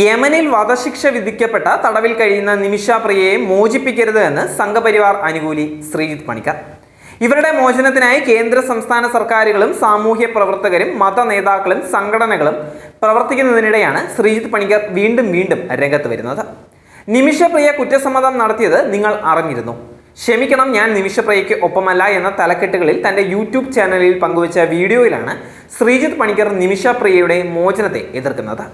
യമനിൽ വധശിക്ഷ വിധിക്കപ്പെട്ട തടവിൽ കഴിയുന്ന നിമിഷ പ്രിയയെ മോചിപ്പിക്കരുത് എന്ന് സംഘപരിവാർ അനുകൂലി ശ്രീജിത്ത് പണിക്കർ. ഇവരുടെ മോചനത്തിനായി കേന്ദ്ര സംസ്ഥാന സർക്കാരുകളും സാമൂഹ്യ പ്രവർത്തകരും മത നേതാക്കളും സംഘടനകളും പ്രവർത്തിക്കുന്നതിനിടെയാണ് ശ്രീജിത്ത് പണിക്കർ വീണ്ടും വീണ്ടും രംഗത്ത് വരുന്നത്. നിമിഷപ്രിയ കുറ്റസമ്മതം നടത്തിയത് നിങ്ങൾ അറിഞ്ഞിരുന്നു. ക്ഷമിക്കണം ഞാൻ നിമിഷപ്രിയയ്ക്ക് ഒപ്പമല്ല എന്ന തലക്കെട്ടുകളിൽ തന്റെ യൂട്യൂബ് ചാനലിൽ പങ്കുവച്ച വീഡിയോയിലാണ് ശ്രീജിത്ത് പണിക്കർ നിമിഷപ്രിയയുടെ മോചനത്തെ എതിർക്കുന്നത്.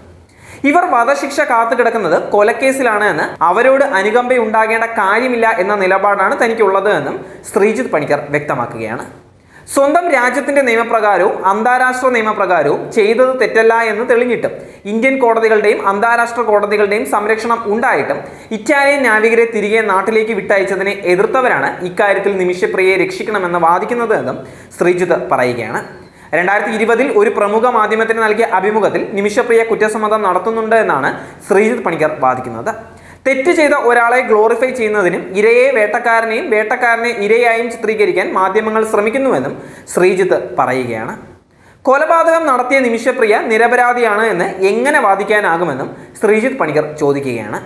ഇവർ വധശിക്ഷ കാത്തു കിടക്കുന്നത് കൊലക്കേസിലാണ് എന്ന് അവരോട് അനുകമ്പ ഉണ്ടാകേണ്ട കാര്യമില്ല എന്ന നിലപാടാണ് തനിക്കുള്ളത് എന്നും ശ്രീജിത്ത് പണിക്കർ വ്യക്തമാക്കുകയാണ്. സ്വന്തം രാജ്യത്തിന്റെ നിയമപ്രകാരവും അന്താരാഷ്ട്ര നിയമപ്രകാരവും ചെയ്തത് തെറ്റല്ല എന്ന് തെളിഞ്ഞിട്ടും ഇന്ത്യൻ കോടതികളുടെയും അന്താരാഷ്ട്ര കോടതികളുടെയും സംരക്ഷണം ഉണ്ടായിട്ടും ഇറ്റാലിയൻ നാവികരെ തിരികെ നാട്ടിലേക്ക് വിട്ടയച്ചതിനെ എതിർത്തവരാണ് ഇക്കാര്യത്തിൽ നിമിഷപ്രിയയെ രക്ഷിക്കണമെന്ന് വാദിക്കുന്നത് എന്നും ശ്രീജിത്ത് പറയുകയാണ്. രണ്ടായിരത്തി ഇരുപതിൽ ഒരു പ്രമുഖ മാധ്യമത്തിന് നൽകിയ അഭിമുഖത്തിൽ നിമിഷപ്രിയ കുറ്റസമ്മതം നടത്തുന്നുണ്ട് എന്നാണ് ശ്രീജിത്ത് പണിക്കർ വാദിക്കുന്നത്. തെറ്റ് ചെയ്ത ഒരാളെ ഗ്ലോറിഫൈ ചെയ്യുന്നതിനും ഇരയെ വേട്ടക്കാരനെയും വേട്ടക്കാരനെ ഇരയായും ചിത്രീകരിക്കാൻ മാധ്യമങ്ങൾ ശ്രമിക്കുന്നുവെന്നും ശ്രീജിത്ത് പറയുകയാണ്. കൊലപാതകം നടത്തിയ നിമിഷപ്രിയ നിരപരാധിയാണ് എന്ന് എങ്ങനെ വാദിക്കാനാകുമെന്നും ശ്രീജിത്ത് പണിക്കർ ചോദിക്കുകയാണ്.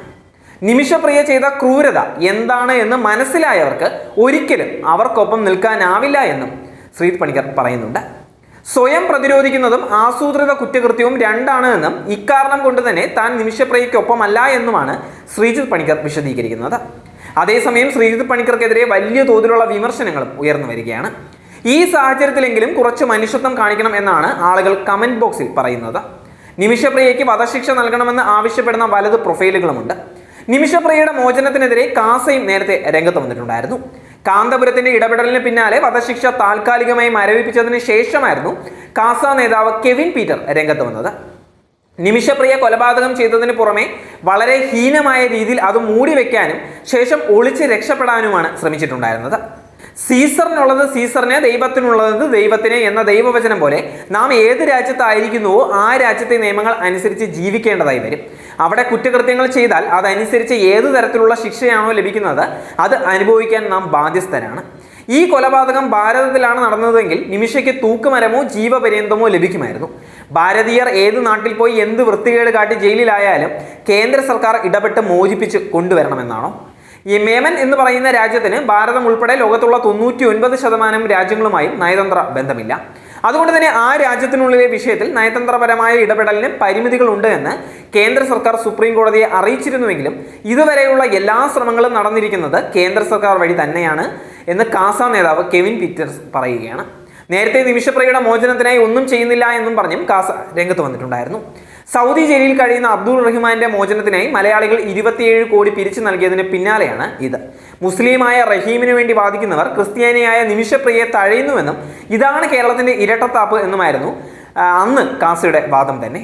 നിമിഷപ്രിയ ചെയ്ത ക്രൂരത എന്താണ് എന്ന് മനസ്സിലായവർക്ക് ഒരിക്കലും അവർക്കൊപ്പം നിൽക്കാനാവില്ല എന്നും ശ്രീജിത്ത് പണിക്കർ പറയുന്നുണ്ട്. സ്വയം പ്രതിരോധിക്കുന്നതും ആസൂത്രിത കുറ്റകൃത്യവും രണ്ടാണ് എന്നും ഇക്കാരണം കൊണ്ട് തന്നെ താൻ നിമിഷപ്രിയയ്ക്കൊപ്പമല്ല എന്നുമാണ് ശ്രീജിത് പണിക്കർ വിശദീകരിക്കുന്നത്. അതേസമയം ശ്രീജിത് പണിക്കർക്കെതിരെ വലിയ തോതിലുള്ള വിമർശനങ്ങളും ഉയർന്നു വരികയാണ്. ഈ സാഹചര്യത്തിലെങ്കിലും കുറച്ച് മനുഷ്യത്വം കാണിക്കണം എന്നാണ് ആളുകൾ കമന്റ് ബോക്സിൽ പറയുന്നത്. നിമിഷപ്രിയയ്ക്ക് വധശിക്ഷ നൽകണമെന്ന് ആവശ്യപ്പെടുന്ന വലത് പ്രൊഫൈലുകളുമുണ്ട്. നിമിഷപ്രിയയുടെ മോചനത്തിനെതിരെ കാസയും നേരത്തെ രംഗത്ത് വന്നിട്ടുണ്ടായിരുന്നു. കാന്തപുരത്തിന്റെ ഇടപെടലിന് പിന്നാലെ വധശിക്ഷ താൽക്കാലികമായി മരവിപ്പിച്ചതിന് ശേഷമായിരുന്നു കാസ നേതാവ് കെവിൻ പീറ്റർ രംഗത്ത് വന്നത്. നിമിഷപ്രിയ കൊലപാതകം ചെയ്തതിന് പുറമെ വളരെ ഹീനമായ രീതിയിൽ അത് മൂടിവെക്കാനും ശേഷം ഒളിച്ച് രക്ഷപ്പെടാനുമാണ് ശ്രമിച്ചിട്ടുണ്ടായിരുന്നത്. സീസറിനുള്ളത് സീസറിനെ ദൈവത്തിനുള്ളത് ദൈവത്തിനെ എന്ന ദൈവവചനം പോലെ നാം ഏത് രാജ്യത്തായിരിക്കുന്നുവോ ആ രാജ്യത്തെ നിയമങ്ങൾ അനുസരിച്ച് ജീവിക്കേണ്ടതായി വരും. അവിടെ കുറ്റകൃത്യങ്ങൾ ചെയ്താൽ അതനുസരിച്ച് ഏത് തരത്തിലുള്ള ശിക്ഷയാണോ ലഭിക്കുന്നത് അത് അനുഭവിക്കാൻ നാം ബാധ്യസ്ഥരാണ്. ഈ കൊലപാതകം ഭാരതത്തിലാണ് നടന്നതെങ്കിൽ നിമിഷയ്ക്ക് തൂക്കുമരമോ ജീവപര്യന്തമോ ലഭിക്കുമായിരുന്നു. ഭാരതീയർ ഏത് നാട്ടിൽ പോയി എന്ത് വൃത്തികേട് കാട്ടി ജയിലിലായാലും കേന്ദ്ര സർക്കാർ ഇടപെട്ട് മോചിപ്പിച്ച് കൊണ്ടുവരണമെന്നാണോ? ഈ മേമൻ എന്ന് പറയുന്ന രാജ്യത്തിന് ഭാരതം ഉൾപ്പെടെ ലോകത്തുള്ള തൊണ്ണൂറ്റി ഒൻപത് ശതമാനം രാജ്യങ്ങളുമായും നയതന്ത്ര ബന്ധമില്ല. അതുകൊണ്ട് തന്നെ ആ രാജ്യത്തിനുള്ളിലെ വിഷയത്തിൽ നയതന്ത്രപരമായ ഇടപെടലിന് പരിമിതികളുണ്ട് എന്ന് കേന്ദ്ര സർക്കാർ സുപ്രീം കോടതിയെ അറിയിച്ചിരുന്നുവെങ്കിലും ഇതുവരെയുള്ള എല്ലാ ശ്രമങ്ങളും നടന്നിരിക്കുന്നത് കേന്ദ്ര സർക്കാർ വഴി തന്നെയാണ് എന്ന് കാസ നേതാവ് കെവിൻ പീറ്റേഴ്സ് പറയുകയാണ്. നേരത്തെ നിമിഷപ്രിയയുടെ മോചനത്തിനായി ഒന്നും ചെയ്യുന്നില്ല എന്നും പറഞ്ഞും കാസ രംഗത്ത് വന്നിട്ടുണ്ടായിരുന്നു. സൗദി ജയിലിൽ കഴിയുന്ന അബ്ദുൾ റഹ്മാന്റെ മോചനത്തിനായി മലയാളികൾ ഇരുപത്തിയേഴ് കോടി പിരിച്ചു നൽകിയതിന് പിന്നാലെയാണ് ഇത്. മുസ്ലിമായ റഹീമിന് വേണ്ടി വാദിക്കുന്നവർ ക്രിസ്ത്യാനിയായ നിമിഷപ്രിയെ തഴയുന്നുവെന്നും ഇതാണ് കേരളത്തിന്റെ ഇരട്ടത്താപ്പ് എന്നുമായിരുന്നു അന്ന് കാസയുടെ വാദം തന്നെ.